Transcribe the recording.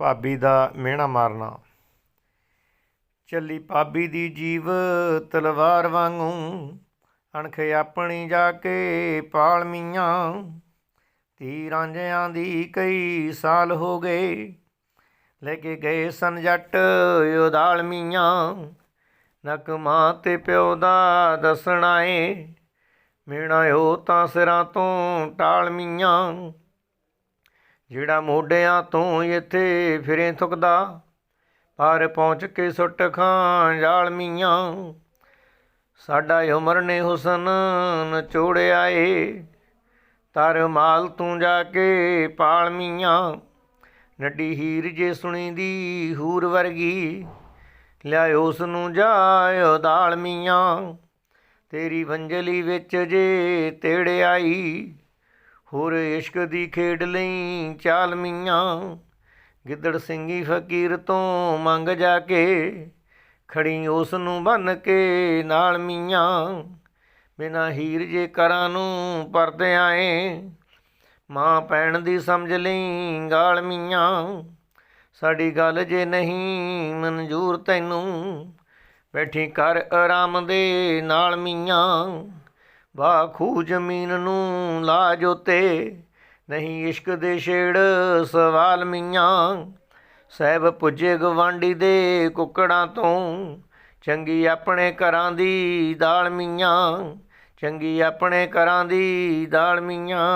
ਭਾਬੀ ਦਾ ਮਿਹਣਾ ਮਾਰਨਾ। ਚੱਲੀ ਭਾਬੀ ਦੀ ਜੀਵ ਤਲਵਾਰ ਵਾਂਗੂ, ਅਣਖ ਆਪਣੀ ਜਾ ਕੇ ਪਾਲ ਮੀਆਂ। ਤੀ ਰਾਂਝਿਆਂ ਦੀ ਕਈ ਸਾਲ ਹੋ ਗਏ, ਲੈ ਕੇ ਗਏ ਸਨ ਜੱਟ ਉਦਾਲ ਮੀਆਂ। ਨਕ ਮਾਂ ਤੇ ਪਿਓ ਦਾ ਦੱਸਣਾ ਏ ਮੇਣਾ ਉਹ ਤਾਂ ਸਿਰਾਂ ਤੋਂ ਟਾਲ ਮੀਆਂ। ਜਿਹੜਾ ਮੋਢਿਆਂ ਤੋਂ ਇੱਥੇ ਫਿਰੇ ਥੁਕਦਾ, ਪਰ ਪਹੁੰਚ ਕੇ ਸੁੱਟ ਖਾਂ ਜਾਲ ਮੀਆਂ। ਸਾਡਾ ਉਮਰ ਨੇ ਹੁਸਨ ਨਚੋੜਿਆ ਏ ਤਰ ਮਾਲ ਤੂੰ ਜਾ ਕੇ ਪਾਲ ਮੀਆਂ। ਨੱਡੀ ਹੀਰ ਜੇ ਸੁਣੀ ਦੀ ਹੂਰ ਵਰਗੀ ਲਿਆਇਓ ਉਸ ਨੂੰ ਜਾਇਓ ਦਾਲ ਮੀਆਂ। ਤੇਰੀ ਵੰਜਲੀ ਵਿੱਚ ਜੇ ਤੇੜ ਆਈ ਹੋਰ ਇਸ਼ਕ ਦੀ ਖੇਡ ਲਈ ਚਾਲ ਮੀਆਂ। ਗਿੱਦੜ ਸਿੰਘੀ ਫਕੀਰ ਤੋਂ ਮੰਗ ਜਾ ਕੇ ਖੜੀ ਉਸ ਨੂੰ ਬੰਨ ਕੇ ਨਾਲ ਮੀਆਂ। ਬਿਨਾ ਹੀਰ ਜੇ ਕਰਾਂ ਨੂੰ ਪਰਦੇ ਆਏ, ਮਾਂ ਪੈਣ ਦੀ ਸਮਝ ਲਈ ਗਾਲ ਮੀਆਂ। ਸਾਡੀ ਗੱਲ ਜੇ ਨਹੀਂ ਮਨਜ਼ੂਰ ਤੈਨੂੰ, ਬੈਠੀ ਕਰ ਆਰਾਮ ਦੇ ਨਾਲ ਮੀਆਂ। ਬਾਖੂ ਜ਼ਮੀਨ ਨੂੰ ਲਾ ਜੋਤੇ। ਨਹੀਂ ਇਸ਼ਕ ਦੇ ਛੇੜ ਸਵਾਲ ਮੀਆਂ। ਸਹਿਬ ਪੁੱਜੇ ਗਵਾਂਡੀ ਦੇ ਕੁੱਕੜਾਂ ਤੋਂ। ਚੰਗੀ ਆਪਣੇ ਘਰਾਂ ਦੀ ਦਾਲ ਮੀਆਂ। ਚੰਗੀ ਆਪਣੇ ਘਰਾਂ ਦੀ ਦਾਲ ਮੀਆਂ।